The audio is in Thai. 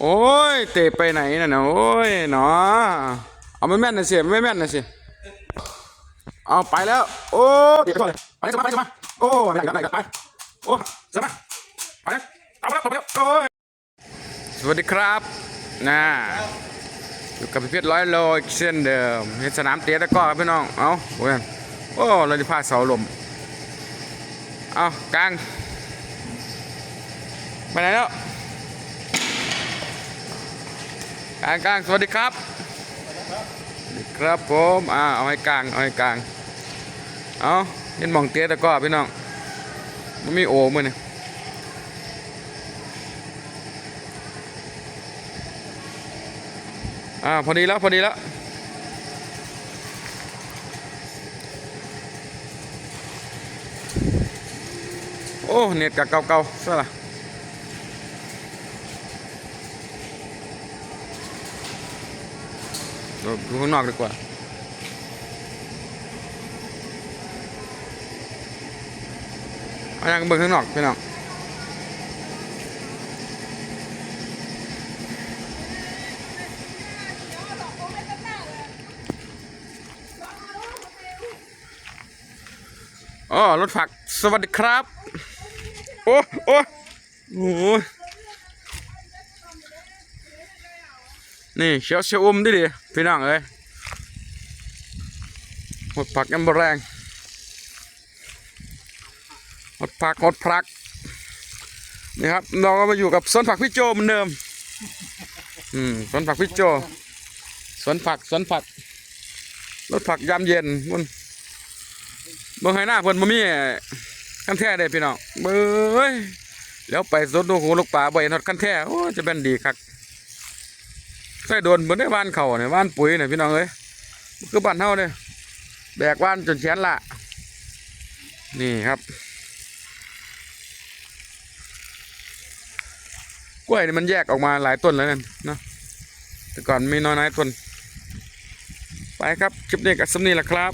โอ้ย เตะไปไหนน่ะนะโอ้ยเนาะเอาไม่แม่นนะสิไม่แม่นนะสิเอาไปแล้ว โอ้เดี๋ยวก่อนไปสมาไปสมาโอ้ไม่ได้ไม่ได้ไปโอ้สมาไปแล้วเอาไปแล้วเอาไปแล้วโอ้ยสวัสดีครับน่าอยู่กับพี่เพชรร้อยโลอีกเช่นเดิมเฮ็ดสนามเตะตะก้อครับพี่น้องเอาโอ้ยโอ้เราจะพาเสาลมเอากลางไปไหนแล้ว กลางกลางสวัสดีครับดีครับผมอ่าเอาให้กลางเอาให้กลางเอาเห็นมองเตี้ยตะก้อพี่น้องมันมีโอมือนี่อ่าพอดีแล้วพอดีแล้วโอ้เน็ตกับเก่าๆซะละ เรา ดูข้างนอกดีกว่า เอาอย่างเบิ่งข้างนอกพี่น้องอ๋อรถผัก สวัสดีครับ โอ้ โอ้โอ้ นี่เชียวเชียวอุ้มดิดิพี่น้องเอ้ยหมดผักยังบแรงหมดผักหมดผักนี่ครับเราก็มาอยู่กับสวนผักพี่โจเหมือนเดิมอืมสวนผักพี่โจสวนผักสวนผักรถผักยามเย็นมันบิ่งให้หน้าเพิ่นบ่มีขั้นแท้เด้พี่น้องเบ้ยแล้วไปสวนดูหูลูกป่าบ่เห็นฮอดขั้นแท้โอ้จะเป็นดีคัก ใส่โดนบนได้บ้านเขาเนี่ยบ้านปุ๋ยเนี่ยพี่น้องเอ้ยคือบ้านเท่าเนี่ยแบกบ้านจนแขนละนี่ครับกล้วยนี่มันแยกออกมาหลายต้นแล้วนั่นเนาะแต่ก่อนมีน้อยๆต้น ไปครับ คลิปนี้กับสำนีแหละครับ